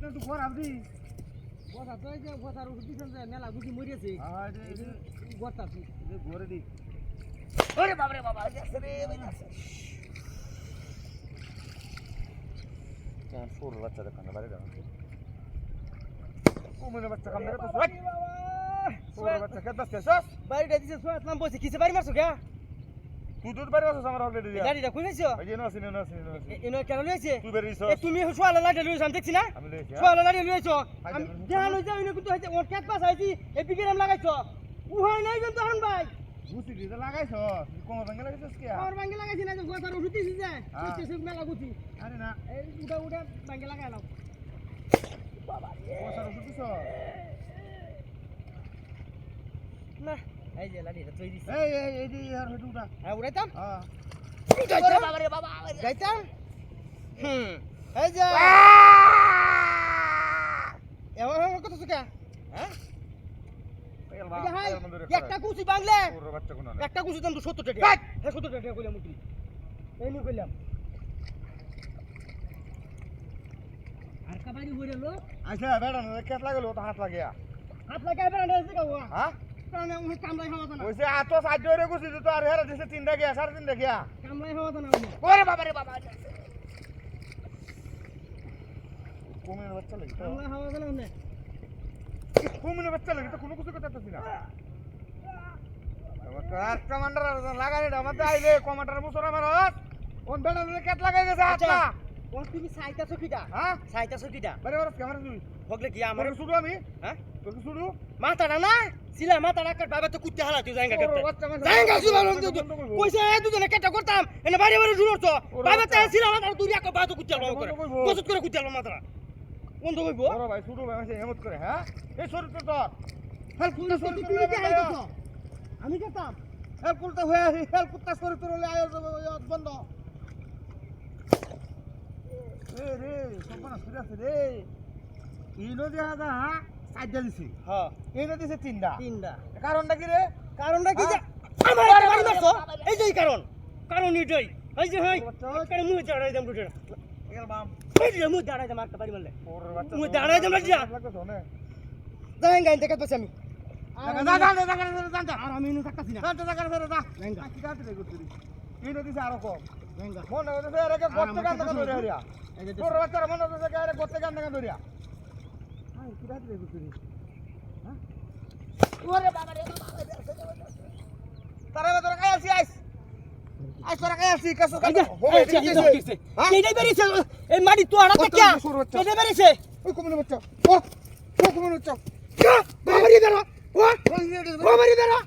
আসিস না তুই ঘর আবদি কথা তো যে কথার ওষুধ যে মেলা বুঝি মরিয়েছে। হ্যাঁ এটা গড়তা তুই ঘরে দি। ওরে বাবা রে বাবা যাচ্ছে রে যাচ্ছে সরু বাচ্চা দেখান বাড়ি বাচ্চা কাম করে তো সরু বাচ্চা খেতে আসছিস বাড়িটা দিছে সোয়াত নাম বলছে কিসে বাড়ি মারছো কে? আমার হলে দিয়া। গাড়িটা এই যে এনো কেন লইছে তুই বেরিয়েছ এ তুমি সোয়ালা লাইটা লইছো আমি দেখছি না সোয়ালা লাইটা লইছো আমি দেখুন। দেখানো যাই এনে কিন্তু হইছে ওর খেত পাস আইছি এই বিকিরাম লাগাইছো। উহাই নাই কিন্তু হন ভাই। বুঝছি দিতে লাগাইছ। কোন সঙ্গে লাগাইছিস কি? লাগাইছি না কথার ওষুধ দিছি যে। মেলা গুছি আরে না। এই পয়সা ওষুধ দিছ না। এই যে লাড়িটা তুই দিছি। এই এই এই যে আর হেটু উঠা। হ্যাঁ উড়াইতাম? হ্যাঁ। যাইতাম যাইতাম হুম। এই যে। এমন এমন কথা সুকা? হ্যাঁ? একটা কুচি বাংলে সরু বাচ্চা কোন একটা কুচি দাম তো সত্তর টাকা। হ্যাঁ সত্তর টাকা কইলাম উঠি। এই নিয়ে কইলাম। আর কাবাডি বইরে লোক আচ্ছা বেড়া না কেট লাগল তো হাত লাগিয়া। হাত লাগাই বেড়া আছে কাওয়া হ্যাঁ? ওইসে আতো সাহায্য করে গুছি তো আর হেরা দিছে তিনটা গিয়া সাড়ে তিনটা গিয়া। কামলাই হওয়া না ওরে বাবা রে বাবা কুমির বাচ্চা লাগি কামলাই হওয়া না কুমির বাচ্চা লাগি তো কোনো কিছু কথা তো না কমান্ডার আমাদের আইলে কমান্ডার মুসর আমার হাত কোন বেড়া কেট লাগাই গেছে হাতটা তুমি সাইতা সকিটা হ্যাঁ সাইতা সকিটা বারে বারে ক্যামেরা তুই হগলে কি আমার আমার শুধু আমি? হ্যাঁ? তোকে শুধু? মাথাটা না? সিলা মাথাটা কাট বাবা তো কুত্তে হালা তুই জায়গা করতে। জায়গা সুলা বন্ধ করব। কইছে এ দুজনে কেটা করতাম এনে জুড়ো তো। বাবা তো সিলা মাথা তুই একটা বাতো কুত্তে হালা করে। বসত করে কুত্তে হালা মাথাটা। কইবো বড় ভাই শুরু ভাই হেমত করে হ্যাঁ? এই শরীর তো। তোর হেল্প তুই শরীর তুই কি হাইতাছ আমি কেতাম। কুত্তা হয়ে হেল্প কুত্তা শরীর তোর হলে আয় বন্ধ। এ রে আছে রে। ইনো দেখা যা হ্যাঁ সাইডা দিছি। হ্যাঁ। ইনো দিছে তিনটা। তিনটা। কারণটা কি রে? কারণটা কি যে হ্যাঁ। আমার বাড়ি মারছো এই যে কারণ। কারণ এটাই। এই যে হাই। একটা মুখ দাম দুটো এর বাম। এই যে মুখ দাঁড়াই দাম একটা বাড়ি মারলে। ওর বাচ্চা মুই না যা। কাট পাচ্ছি আমি। আর যা যা আমি- যা যা যা যা আর আমি না। যা যা যা যা যা দিছে আরও কম। জায়গা মনে হচ্ছে এর আগে করতে কান্দা ধরে হারিয়া তোর বাচ্চারা মনে হচ্ছে যে আরে করতে কান্দা ধরিয়া হাই কি রাত রে গুত্রি ওরে বাবা রে বাবা তারা তোরা কাই আসি আইস আইস তোরা কাই বেরো।